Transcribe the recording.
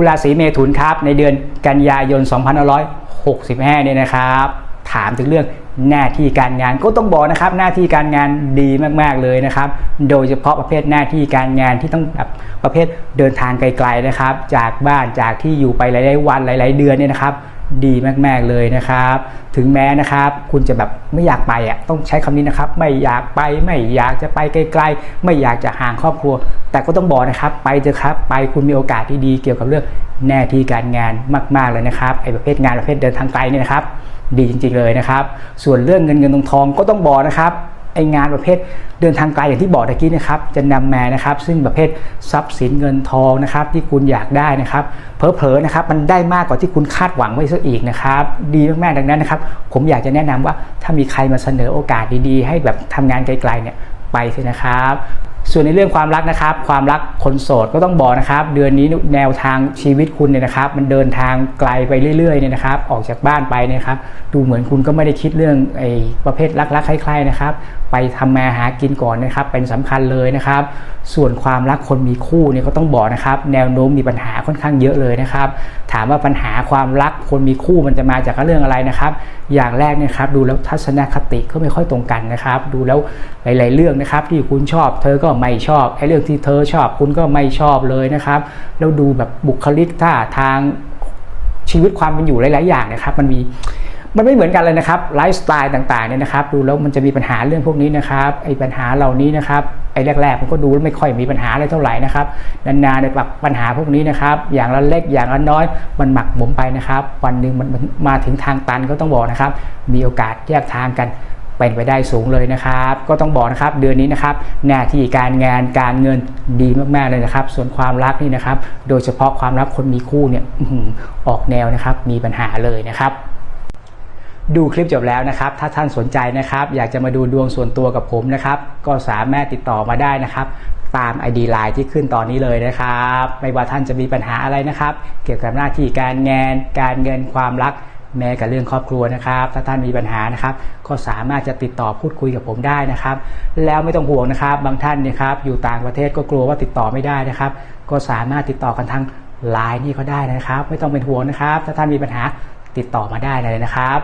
คุณราศีเมถุนครับ ในเดือนกันยายน 2565 เนี่ยนะครับ ถามถึงเรื่องหน้าที่การงานก็ต้องบอกนะครับ หน้าที่การงานดีมาก ๆ เลยนะครับ โดยเฉพาะประเภทหน้าที่การงานที่ต้องแบบประเภทเดินทางไกล ๆ นะครับ จากบ้านจากที่อยู่ไปหลาย ๆ วันหลาย ๆ เดือนเนี่ยนะครับ ดีมากๆเลยนะครับ ถึงแม้นะครับ คุณจะแบบไม่อยากไปอะต้องใช้คำนี้นะครับ ไม่อยากไปไม่อยากจะไปไกลๆ ไม่อยากจะห่างครอบครัว แต่ก็ต้องบอกนะครับ ไปเถอะครับ ไปคุณมีโอกาสที่ดีเกี่ยวกับเรื่องหน้าที่การงานมากๆเลยนะครับไอ้ประเภทงานประเภทเดินทางไกลเนี่ยนะครับ ดีจริง ๆเลยนะครับ ส่วนเรื่องเงินเงินทองทองก็ต้องบอกนะครับ ไองานประเภทเดินทางไกลอย่างที่บอกตะกี้นะครับจะนำมนะครับ ซึ่งประเภททรัพย์สินเงินทองนะครับ ที่คุณอยากได้นะครับเผลอๆนะครับมันได้มากกว่าที่คุณคาดหวังไว้ซะอีกนะครับ ดีมากๆดังนั้นนะครับ ผมอยากจะแนะนำว่าถ้ามีใครมาเสนอโอกาสดีๆ ให้แบบทำงานไกลๆเนี่ยไปเถอะนะครับ ส่วนในเรื่องความรักนะครับ ความรักคนโสดก็ต้องบอกนะครับ เดือนนี้แนวทางชีวิตคุณเนี่ยนะครับ มันเดินทางไกลไปเรื่อยๆเนี่ยนะครับ ออกจากบ้านไปเนยครับ ดูเหมือนคุณก็ไม่ได้คิดเรื่องไอ้ประเภทรักๆคล้ายๆนะครับ ไปทำมาหากินก่อนนะครับ เป็นสำคัญเลยนะครับ ส่วนความรักคนมีคู่เนี่ยก็ต้องบอกนะครับ แนวโน้มมีปัญหาค่อนข้างเยอะเลยนะครับ ถามว่าปัญหาความรักคนมีคู่มันจะมาจากเรื่องอะไรนะครับ อย่างแรกเนี่ยครับดูแล้วทัศนคติก็ไม่ค่อยตรงกันนะครับ ดูแล้วหลาย ๆ เรื่องนะครับ ที่คุณชอบ เธอก็ไม่ชอบไอ้เรื่องที่เธอชอบคุณก็ไม่ชอบเลยนะครับ แล้วดูแบบบุคลิกท่าทางชีวิตความเป็นอยู่หลาย ๆ อย่างนะครับ มันมีมันไม่เหมือนกันเลยนะครับไลฟ์สไตล์ต่างๆเนี่ยนะครับ ดูแล้วมันจะมีปัญหาเรื่องพวกนี้นะครับไอ้ปัญหาเหล่านี้นะครับไอ้แรกๆมันก็ดูแล้วไม่ค่อยมีปัญหาอะไรเท่าไหร่นะครับนานๆในยปัญหาพวกนี้นะครับ อย่างละเล็กอย่างละน้อยมันหมักหมมไปนะครับ วันหนึ่งมันมาถึงทางตันก็ต้องบอกนะครับ มีโอกาสแยกทางกัน เป็นไปได้สูงเลยนะครับ ก็ต้องบอกนะครับเดือนนี้นะครับหน้าที่การงานการเงินดีมากๆเลยนะครับ ส่วนความรักนี่นะครับ โดยเฉพาะความรักคนมีคู่เนี่ยออกแนวนะครับมีปัญหาเลยนะครับดูคลิปจบแล้วนะครับ ถ้าท่านสนใจนะครับ อยากจะมาดูดวงส่วนตัวกับผมนะครับ ก็สามารถติดต่อมาได้นะครับ ตาม ID Line ที่ขึ้นตอนนี้เลยนะครับ ไม่ว่าท่านจะมีปัญหาอะไรนะครับ เกี่ยวกับหน้าที่การงาน การเงินความรัก แม้กับเรื่องครอบครัวนะครับ ถ้าท่านมีปัญหานะครับ ก็สามารถจะติดต่อพูดคุยกับผมได้นะครับ แล้วไม่ต้องห่วงนะครับ บางท่านเนี่ยครับอยู่ต่างประเทศก็กลัวว่าติดต่อไม่ได้นะครับ ก็สามารถติดต่อกันทางไลน์นี่ก็ได้นะครับ ไม่ต้องเป็นห่วงนะครับ ถ้าท่านมีปัญหาติดต่อมาได้เลยนะครับ